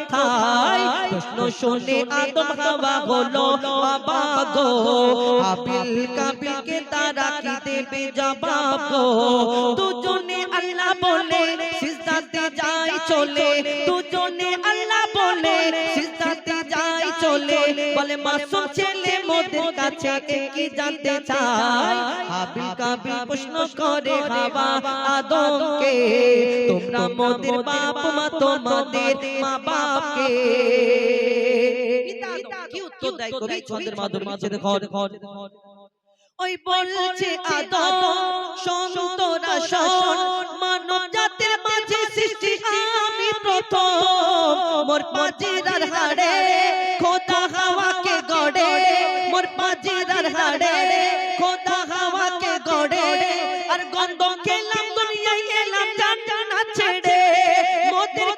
কোথায়? প্রশ্ন শুনে আদম হাওয়া হলো বাবা গো হাবিল কাবিলকে তারা কি দেবে জবাব গো? দুজনে আল্লাহ বলে সিজদাতে যাই চলে। দুজনে আল্লাহ বলে বলে মাসুম ছেলে মোদের কাছে কি জানতে চায়। হাবিল কাবিল প্রশ্ন করে হাওয়া আদমকে তোমরা মোদের বাপ মা তোমাদের মা বাপকে কি উত্তর দেয় কবি? ছন্দের মাধ্যমে মাঝে দেখো ওই বলছে আদম সন্তরা শোন মানব জাতির মাঝে সৃষ্টি আমি প্রথম। মোর পাজিরার হাড়ে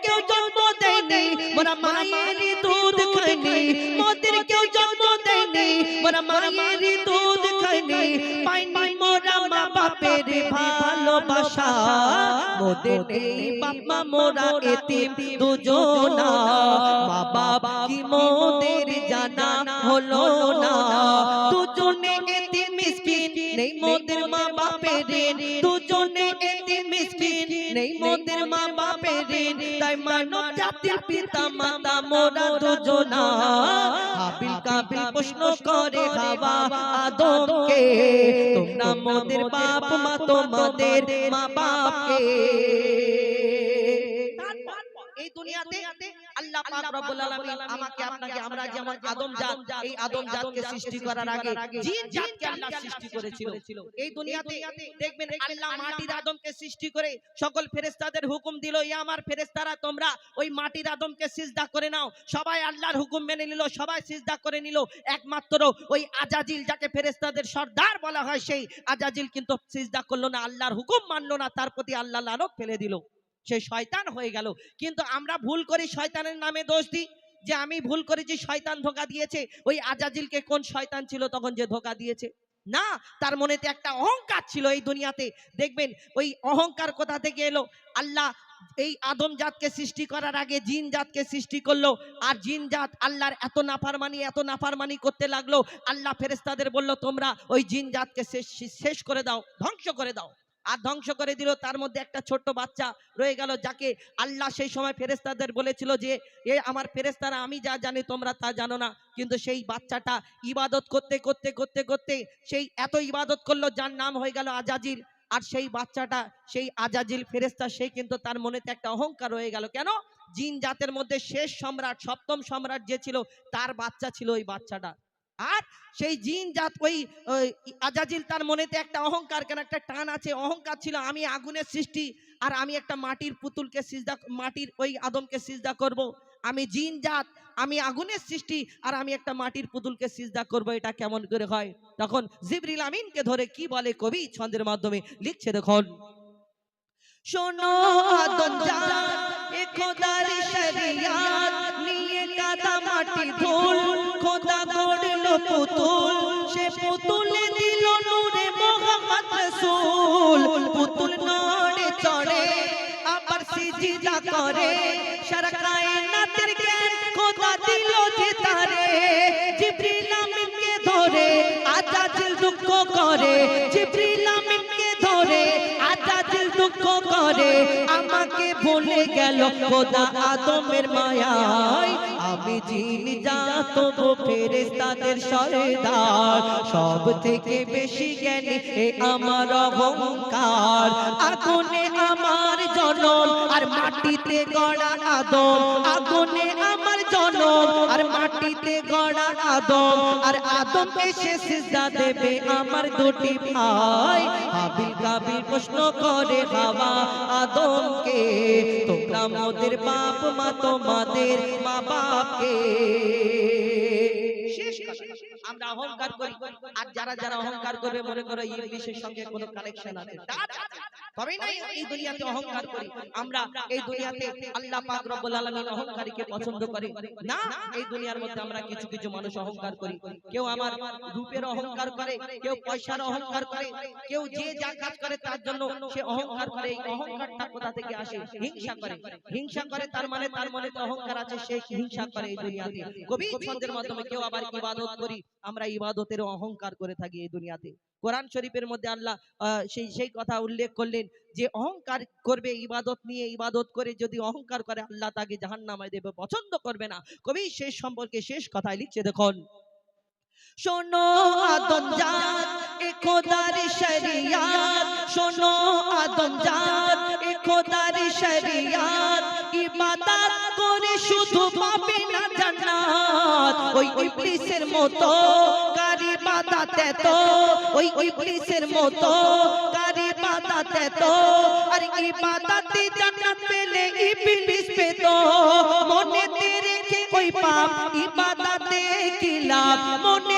কেউ জন্ম দেয়নি মোরা খাইনি মোদের কেউ জন্ম দেয়নি মোরা মায়েরই দুধ খাইনি পাইনি মোরা মা বাপের ভালোবাসা। মোদের নেই বাপমা, মোরা বাবা কি মোদের জানা হলো না? নেই মোদের মা বাপের দুজনে এতিম মিসকিন। নেই মোদের মা বাপের তাই মানব জাতির পিতা মাতা, মোরা দুজনা। হাবিল কাবিল প্রশ্ন করে হাওয়া আদমকে, তোমরা মোদের বাপ মা তোমাদের মা বাপকে। এই দুনিয়াতে আল্লাহ পাক রব্বুল আলামিন আমাকে আপনাকে আমরা যেমন আদম জাত এই আদম জাতকে সৃষ্টি করার আগে জিন জাতকে আল্লাহ সৃষ্টি করেছিল। এই দুনিয়াতে দেখবেন আল্লাহ মাটির আদমকে সৃষ্টি করে সকল ফেরেশতাদের হুকুম দিল ইয়া আমার ফেরেশতারা তোমরা ওই মাটির আদমকে সিজদা করে নাও। সবাই আল্লাহর হুকুম মেনে নিল সবাই সিজদা করে নিল। একমাত্র ওই আজাজিল যাকে ফেরেশতাদের সর্দার বলা হয় সেই আজাজিল কিন্তু সিজদা করল না আল্লাহর হুকুম মানলো না তার প্রতি আল্লাহ লানত ফেলে দিল। সে শয়তান হয়ে গেল। কিন্তু আমরা ভুল করি, শয়তানের নামে দোষ দিই? যে আমি ভুল করেছি শয়তান ধোকা দিয়েছে, ওই আজাজিলকে কোন শয়তান ছিল তখন যে ধোকা দিয়েছে? না, তার মনেতে একটা অহংকার ছিল এই দুনিয়াতে। দেখবেন, ওই অহংকার কোথা থেকে এলো? আল্লাহ এই আদম জাতকে সৃষ্টি করার আগে জিন জাতকে সৃষ্টি করল, আর জিন জাত আল্লাহর এত নাফারমানি এত নাফারমানি করতে লাগল। আল্লাহ ফেরেস্তাদের বলল, তোমরা ওই জিন জাতকে শেষ শেষ করে দাও, ধ্বংস করে দাও। আর ধ্বংস করে দিল। তার মধ্যে একটা ছোট্ট বাচ্চা রয়ে গেল যাকে আল্লাহ সেই সময় ফেরেস্তাদের বলেছিল যে, এ আমার ফেরেস্তারা আমি যা জানি তোমরা তা জানো না। কিন্তু সেই বাচ্চাটা ইবাদত করতে করতে করতে করতে সেই এত ইবাদত করল, যার নাম হয়ে গেল আজাজির আর সেই বাচ্চাটা, সেই আজাজিল ফেরেস্তা সেই কিন্তু তার মনেতে একটা অহংকার রয়ে গেল। কেন? জিন জাতের মধ্যে শেষ সম্রাট, সপ্তম সম্রাট যে ছিল, তার বাচ্চা ছিল ওই বাচ্চাটা। আর সেই জিন জাত ওই আজাজিল তার মনেতে একটা অহংকার, কেন একটা টান আছে, অহংকার ছিল, আমি আগুনের সৃষ্টি আর আমি একটা মাটির পুতুলকে সিজদা, মাটির ওই আদমকে সিজদা করব। আমি জিন জাত, আমি আগুনের সৃষ্টি আর আমি একটা মাটির পুতুলকে সিজদা করব, এটা কেমন করে হয় তখন জিবরিল আমিনকে ধরে কি বলে কবি ছন্দের মাধ্যমে লিখছে, দেখুন শোনো আদম পুতুল, সে পুতুলে দিল নূরে মোহাম্মদ রাসূল। পুতুল নড়ে চড়ে, আবার সিজদা করে। সারা কায়নাতের জ্ঞান খোদা দিল যে তারে। জিবরিল আমিনকে ধরে, আজাজিল দুঃখ করে। জিবরিল আমিনকে ধরে, আজাজিল দুঃখ করে। খোদা আদমের মায়ায়। আমি ফেরেস্তাদের সরদার সব থেকে বেশি জ্ঞানী এ আমার অহংকার। আগুনে আমার জনম আর মাটিতে গড়া আদম। আগুনে আমার আর মাটিতে গড়া আদম, আর আদম এসে সিজদা দেবে আমার দুটি ভাই। হাবিল কাবিল প্রশ্ন করে হাওয়া আদমকে তোমরা মোদের বাপ, মা তোমাদের মা বাপকে আমরা অহংকার করি। আর যারা যারা অহংকার করবে, মনে করো ইংলিশের সঙ্গে কোনো কানেকশন আছে আছে। না এই দুনিয়াতে অহংকার করি। আমরা এই দুনিয়াতে আল্লাহ পাক রব্বুল আলামিন অহংকারীকে পছন্দ করে। না এই দুনিয়ার মধ্যে আমরা কিছু কিছু মানুষ অহংকার করি। কেউ আমার রূপের অহংকার করে কেউ পয়সার অহংকার করে কেউ যে যা কাজ করে তার জন্য সে অহংকার করে এই অহংকারটা কোথা থেকে আসে? হিংসা করে। হিংসা করে তার মানে তার মনে তো অহংকার আছে সে হিংসা করে এই দুনিয়াতে। কবি ছন্দের মাধ্যমে কেউ আবার ইবাদত করি আমরা ইবাদতের অহংকার করে থাকি এই দুনিয়াতে কোরআন শরীফের মধ্যে আল্লাহ আহ, সেই সেই কথা উল্লেখ করলেন যে অহংকার করবে, ইবাদত নিয়ে ইবাদত করে যদি অহংকার করে, আল্লাহ তাকে জাহান্নামায় দেবে, পছন্দ করবে না। কবি শেষ সম্পর্কে শেষ কথায় লিখছে, দেখুন। শোনো আদম জাত, এ খোদার শরিয়াত। শোনো আদম জাত, এ খোদার শরিয়াত। ইবাদত করে শুধু পাবে না জান্নাত। ওই ইবলিসের মতো, কারি বাদাতে তো ওই ইবলিসের মতো, কারি বাদাতে তো। আর ইবাদতে জান্নাত পেলে ইবলিস পে তো। মনে তে রেখে কই পাপ, ইবাদতে কি লাভ? মনে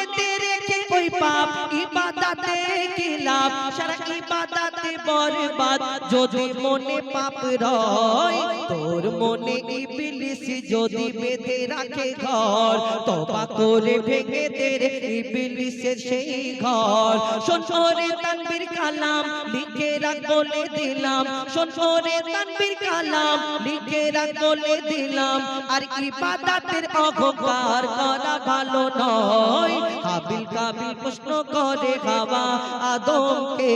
রেখে পাপ ইবাদতে কি লাভ? সারা ইবাদতে বরবাদ। যদি মনে পাপ রয়, তোর মনে ইবলিস যদি বেঁধে রাখে ঘর, তবা করে ভেঙে দে ইবলিসের সেই ঘর। শোনরে তানবীর কালাম, লিখে রাখ বলে দিলাম। শোনরে তানবীর কালাম, লিখে রাখ বলে দিলাম। আর ইবাদতের অহংকার করা ভালো নয়। হাবিল কাবিল প্রশ্ন করে বাবা, আদমকে,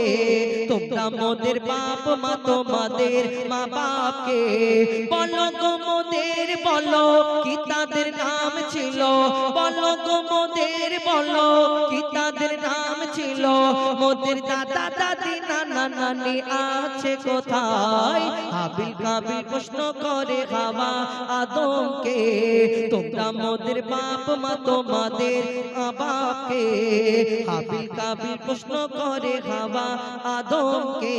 তোমরা মোদের বাপ, মা তোমাদের মা বাপকে বলো গো মোদের, বলো কি তাদের নাম ছিল? বলো গো মোদের, বলো কি তাদের নাম ছিল? মোদের দাদা, দাদি নানা আছে কোথায় হাবিল কাবিল প্রশ্ন করে হাওয়া আদমকে তোমরা মোদের বাপ মা তোমাদের মা বাপকে হাবিল কাবিল প্রশ্ন করে হাওয়া আদমকে